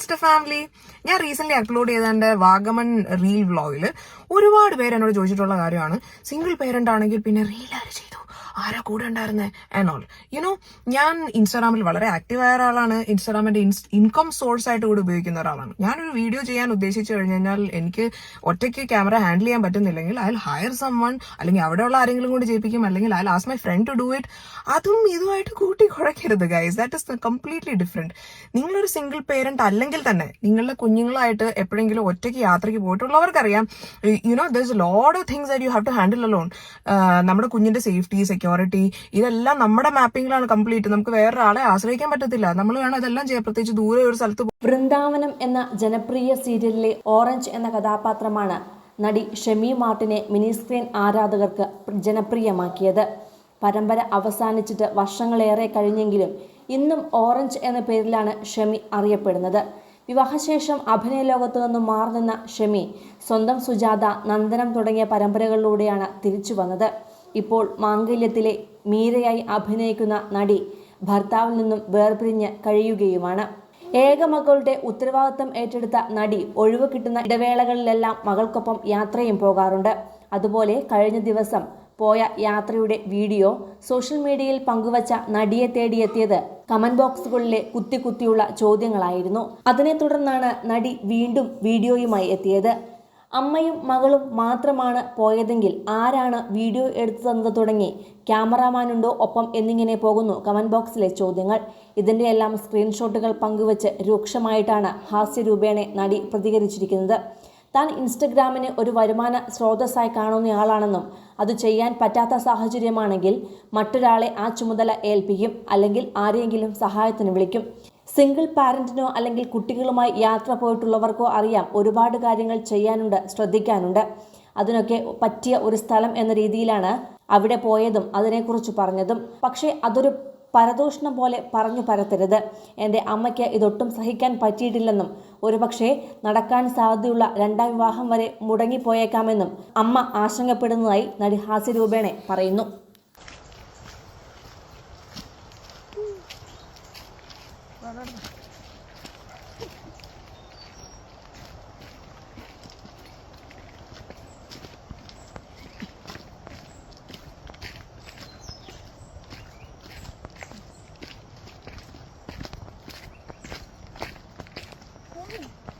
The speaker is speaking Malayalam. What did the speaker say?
ഇൻസ്റ്റ ഫാമിലി ഞാൻ റീസെന്റ് അപ്ലോഡ് ചെയ്ത എന്റെ വാഗമൺ റീൽ വ്ളോഗിൽ ഒരുപാട് പേര് എന്നോട് ചോദിച്ചിട്ടുള്ള കാര്യമാണ്. സിംഗിൾ പേരന്റ് ആണെങ്കിൽ പിന്നെ റീൽ ആര് ചെയ്തു ആരാ കൂടെ ഉണ്ടായിരുന്നേ? ആൻഡ് ഓൾ യുനോ ഞാൻ ഇൻസ്റ്റാഗ്രാമിൽ വളരെ ആക്റ്റീവ് ആയ ഒരാളാണ്. ഇൻസ്റ്റാഗ്രാമിന്റെ ഇൻകം സോഴ്സ് ആയിട്ട് കൂടെ ഉപയോഗിക്കുന്ന ഒരാളാണ്. ഞാനൊരു വീഡിയോ ചെയ്യാൻ ഉദ്ദേശിച്ചു കഴിഞ്ഞു കഴിഞ്ഞാൽ എനിക്ക് ഒറ്റയ്ക്ക് ക്യാമറ ഹാൻഡിൽ ചെയ്യാൻ പറ്റുന്നില്ലെങ്കിൽ അയാൾ ഹയർ സം വൺ അല്ലെങ്കിൽ അവിടെയുള്ള ആരെങ്കിലും കൊണ്ട് ചെയ്യിപ്പിക്കും അല്ലെങ്കിൽ അയാൾ as my friend to do it അതും ഇതുമായിട്ട് കൂട്ടി കുഴക്കരുത് guys that is completely different നിങ്ങളൊരു സിംഗിൾ പേരന്റ് അല്ലെങ്കിൽ തന്നെ നിങ്ങളുടെ കുഞ്ഞുങ്ങളായിട്ട് എപ്പോഴെങ്കിലും ഒറ്റയ്ക്ക് യാത്രയ്ക്ക് പോയിട്ടുള്ളവർക്കറിയാം. You know there load of things that you have to handle alone നമ്മുടെ കുഞ്ഞിന്റെ സേഫ്റ്റി സെക്യൂരിറ്റി ഇതെല്ലാം നമ്മുടെ മാപ്പിംഗിലാണ് കംപ്ലീറ്റ് നമുക്ക് വേറൊരാളെ ആശ്രയിക്കാൻ പറ്റത്തില്ല. നമ്മൾ വേണം ഇതെല്ലാം ചെയ്യാൻ. പ്രത്യേകിച്ച് ദൂരെ ഒരു സ്ഥലത്ത് വൃന്ദാവനം എന്ന ജനപ്രിയ സീരിയലിലെ ഓറഞ്ച് എന്ന കഥാപാത്രമാണ് നടി ഷെമി മാർട്ടിനെ മിനി സ്ക്രീൻ ആരാധകർക്ക് ജനപ്രിയമാക്കിയത്. പരമ്പര അവസാനിച്ചിട്ട് വർഷങ്ങളേറെ കഴിഞ്ഞെങ്കിലും ഇന്നും ഓറഞ്ച് എന്ന പേരിലാണ് ഷെമി അറിയപ്പെടുന്നത്. വിവാഹശേഷം അഭിനയ ലോകത്തു നിന്നും മാറി നിന്ന ഷെമി സ്വന്തം സുജാത നന്ദനം തുടങ്ങിയ പരമ്പരകളിലൂടെയാണ് തിരിച്ചു വന്നത്. ഇപ്പോൾ മാംഗല്യത്തിലെ മീരയായി അഭിനയിക്കുന്ന നടി ഭർത്താവിൽ നിന്നും വേർപിരിഞ്ഞ് കഴിയുകയുമാണ്. ഏക മകളുടെ ഉത്തരവാദിത്തം ഏറ്റെടുത്ത നടി ഒഴിവ് കിട്ടുന്ന ഇടവേളകളിലെല്ലാം മകൾക്കൊപ്പം യാത്രയും പോകാറുണ്ട്. അതുപോലെ കഴിഞ്ഞ ദിവസം പോയ യാത്രയുടെ വീഡിയോ സോഷ്യൽ മീഡിയയിൽ പങ്കുവച്ച നടിയെ തേടിയെത്തിയത് കമന്റ് ബോക്സുകളിലെ കുത്തി കുത്തിയുള്ള ചോദ്യങ്ങളായിരുന്നു. അതിനെ തുടർന്നാണ് നടി വീണ്ടും വീഡിയോയുമായി എത്തിയത്. അമ്മയും മകളും മാത്രമാണ് പോയതെങ്കിൽ ആരാണ് വീഡിയോ എടുത്തു തന്നത് തുടങ്ങി? ക്യാമറാമാനുണ്ടോ ഒപ്പം എന്നിങ്ങനെ പോകുന്നു കമന്റ് ബോക്സിലെ ചോദ്യങ്ങൾ. ഇതിന്റെ എല്ലാം സ്ക്രീൻഷോട്ടുകൾ പങ്കുവച്ച് രൂക്ഷമായിട്ടാണ് ഹാസ്യരൂപേണെ നടി പ്രതികരിച്ചിരിക്കുന്നത്. താൻ ഇൻസ്റ്റഗ്രാമിന് ഒരു വരുമാന സ്രോതസ്സായി കാണുന്നയാളാണെന്നും അത് ചെയ്യാൻ പറ്റാത്ത സാഹചര്യമാണെങ്കിൽ മറ്റൊരാളെ ആ ചുമതല ഏൽപ്പിക്കും അല്ലെങ്കിൽ ആരെയെങ്കിലും സഹായത്തിന് വിളിക്കും. സിംഗിൾ പാരന്റിനോ അല്ലെങ്കിൽ കുട്ടികളുമായി യാത്ര പോയിട്ടുള്ളവർക്കോ അറിയാം. ഒരുപാട് കാര്യങ്ങൾ ചെയ്യാനുണ്ട് ശ്രദ്ധിക്കാനുണ്ട്. അതിനൊക്കെ പറ്റിയ ഒരു സ്ഥലം എന്ന രീതിയിലാണ് അവിടെ പോയതും അതിനെക്കുറിച്ച് പറഞ്ഞതും. പക്ഷേ അതൊരു പരദൂഷണം പോലെ പറഞ്ഞു പരത്തരുത്. എന്റെ അമ്മയ്ക്ക് ഇതൊട്ടും സഹിക്കാൻ പറ്റിയിട്ടില്ലെന്നും ഒരുപക്ഷെ നടക്കാൻ സാധ്യതയുള്ള രണ്ടാം വിവാഹം വരെ മുടങ്ങിപ്പോയേക്കാമെന്നും അമ്മ ആശങ്കപ്പെടുന്നതായി നടി ഹാസ്യരൂപേണെ പറയുന്നു. Toplara da. Thank you.